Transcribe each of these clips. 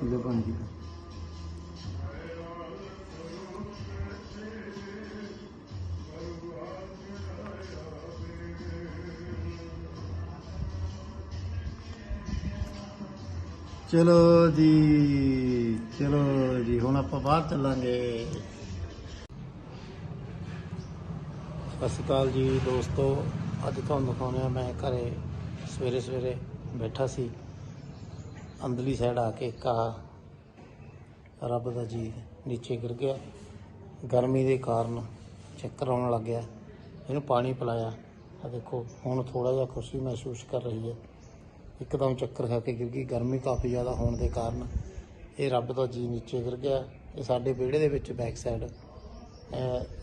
Kilo ਬਣ ਗਈ। ਚਲੋ ਜੀ ਚਲੋ ਜੀ, ਹੁਣ ਆਪਾਂ ਬਾਹਰ ਚੱਲਾਂਗੇ। ਸਤਿ ਸ਼੍ਰੀ ਅਕਾਲ ਜੀ ਦੋਸਤੋ, ਅੱਜ ਤੁਹਾਨੂੰ ਦਿਖਾਉਂਦੇ ਆ ਮੈਂ ਘਰੇ ਸਵੇਰੇ ਸਵੇਰੇ ਬੈਠਾ ਸੀ। ਅੰਦਰਲੀ ਸਾਈਡ ਆ ਕੇ ਕਾ ਰੱਬ ਦਾ ਜੀ ਨੀਚੇ ਗਿਰ ਗਿਆ। ਗਰਮੀ ਦੇ ਕਾਰਨ ਚੱਕਰ ਆਉਣ ਲੱਗ ਗਿਆ। ਇਹਨੂੰ ਪਾਣੀ ਪਿਲਾਇਆ। ਆ ਦੇਖੋ, ਹੁਣ ਥੋੜਾ ਜਿਹਾ ਖੁਸ਼ੀ ਮਹਿਸੂਸ ਕਰ ਰਹੀ ਹੈ। ਇੱਕਦਮ ਚੱਕਰ ਖਾ ਕੇ ਗਿਰ ਗਈ। ਗਰਮੀ ਕਾਫੀ ਜ਼ਿਆਦਾ ਹੋਣ ਦੇ ਕਾਰਨ ਇਹ ਰੱਬ ਦਾ ਜੀ ਨੀਚੇ ਗਿਰ ਗਿਆ। ਇਹ ਸਾਡੇ ਵਿਹੜੇ ਦੇ ਵਿੱਚ ਬੈਕ ਸਾਈਡ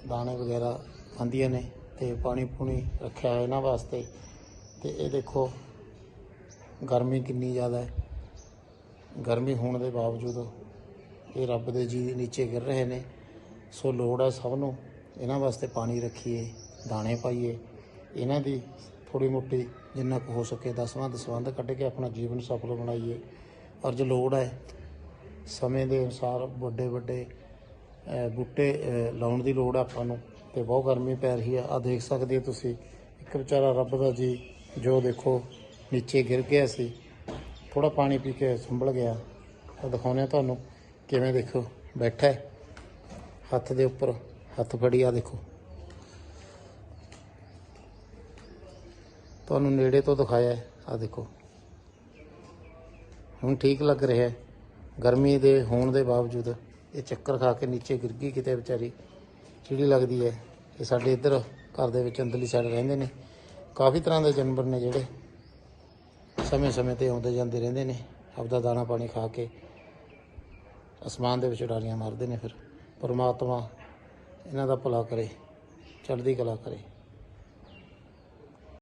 ਦਾਣੇ ਵਗੈਰਾ ਖਾਂਦੀਆਂ ਨੇ ਤੇ ਪਾਣੀ ਪੂਣੀ ਰੱਖਿਆ ਇਹਨਾਂ ਵਾਸਤੇ। ਤੇ ਇਹ ਦੇਖੋ, ਗਰਮੀ ਕਿੰਨੀ ਜ਼ਿਆਦਾ ਹੈ। ਗਰਮੀ ਹੋਣ ਦੇ ਬਾਵਜੂਦ ਇਹ ਰੱਬ ਦੇ ਜੀ ਨੀਚੇ ਗਿਰ ਰਹੇ ਨੇ। ਸੋ ਲੋੜ ਹੈ ਸਭ ਨੂੰ ਇਹਨਾਂ ਵਾਸਤੇ ਪਾਣੀ ਰੱਖੀਏ, ਦਾਣੇ ਪਾਈਏ। ਇਹਨਾਂ ਦੀ ਥੋੜੀ ਮੋਟੀ ਜਿੰਨਾ ਕੁ ਹੋ ਸਕੇ ਦਸਵਾਂ ਦਸਵੰਧ ਕੱਢ ਕੇ ਆਪਣਾ ਜੀਵਨ ਸਫਲ ਬਣਾਈਏ। ਔਰ ਜੇ ਲੋੜ ਹੈ, ਸਮੇਂ ਦੇ ਅਨੁਸਾਰ ਵੱਡੇ ਵੱਡੇ ਬੂਟੇ ਲਾਉਣ ਦੀ ਲੋੜ ਹੈ ਆਪਾਂ ਨੂੰ। ਤੇ ਬਹੁਤ ਗਰਮੀ ਪੈ ਰਹੀ ਹੈ ਆ ਦੇਖ ਸਕਦੇ ਹੋ ਤੁਸੀਂ, ਇੱਕ ਵਿਚਾਰਾ ਰੱਬ ਦਾ ਜੀ, ਜੋ ਦੇਖੋ, ਨੀਚੇ ਗਿਰ ਗਿਆ ਸੀ। ਥੋੜਾ ਪਾਣੀ ਪੀ ਕੇ ਸੰਭਲ ਗਿਆ। ਤਾਂ ਦਿਖਾਉਂਦੇ ਹਾਂ ਤੁਹਾਨੂੰ ਕਿਵੇਂ ਦੇਖੋ, ਬੈਠਾ ਹੈ। ਹੱਥ ਦੇ ਉੱਪਰ ਹੱਥ ਫੜੀ ਆ ਦੇਖੋ। ਤੁਹਾਨੂੰ ਨੇੜੇ ਤੋਂ ਦਿਖਾਇਆ ਆ ਦੇਖੋ। ਹੁਣ ਠੀਕ ਲੱਗ ਰਿਹਾ ਹੈ। ਗਰਮੀ ਦੇ ਹੋਣ ਦੇ ਬਾਵਜੂਦ ਇਹ ਚੱਕਰ ਖਾ ਕੇ ਨੀਚੇ ਗਿਰ ਗਈ ਕਿਤੇ ਵਿਚਾਰੀ। ਚਿੜੀ ਲੱਗਦੀ ਹੈ। ਇਹ ਸਾਡੇ ਇੱਧਰ ਘਰ ਦੇ ਵਿੱਚ ਅੰਦਰਲੀ ਸਾਈਡ ਰਹਿੰਦੇ ਨੇ। ਕਾਫੀ ਤਰ੍ਹਾਂ ਦੇ ਜਾਨਵਰ ਨੇ ਜਿਹੜੇ। ਸਮੇਂ-ਸਮੇਂ ਤੇ ਆਉਂਦੇ ਜਾਂਦੇ ਰਹਿੰਦੇ ਨੇ, ਆਪਦਾ ਦਾਣਾ ਪਾਣੀ ਖਾ ਕੇ ਅਸਮਾਨ ਦੇ ਵਿੱਚ ਉਡਾਰੀਆਂ ਮਾਰਦੇ ਨੇ ਫਿਰ, ਪਰਮਾਤਮਾ ਇਹਨਾਂ ਦਾ ਭਲਾ ਕਰੇ, ਚੜ੍ਹਦੀ ਕਲਾ ਕਰੇ।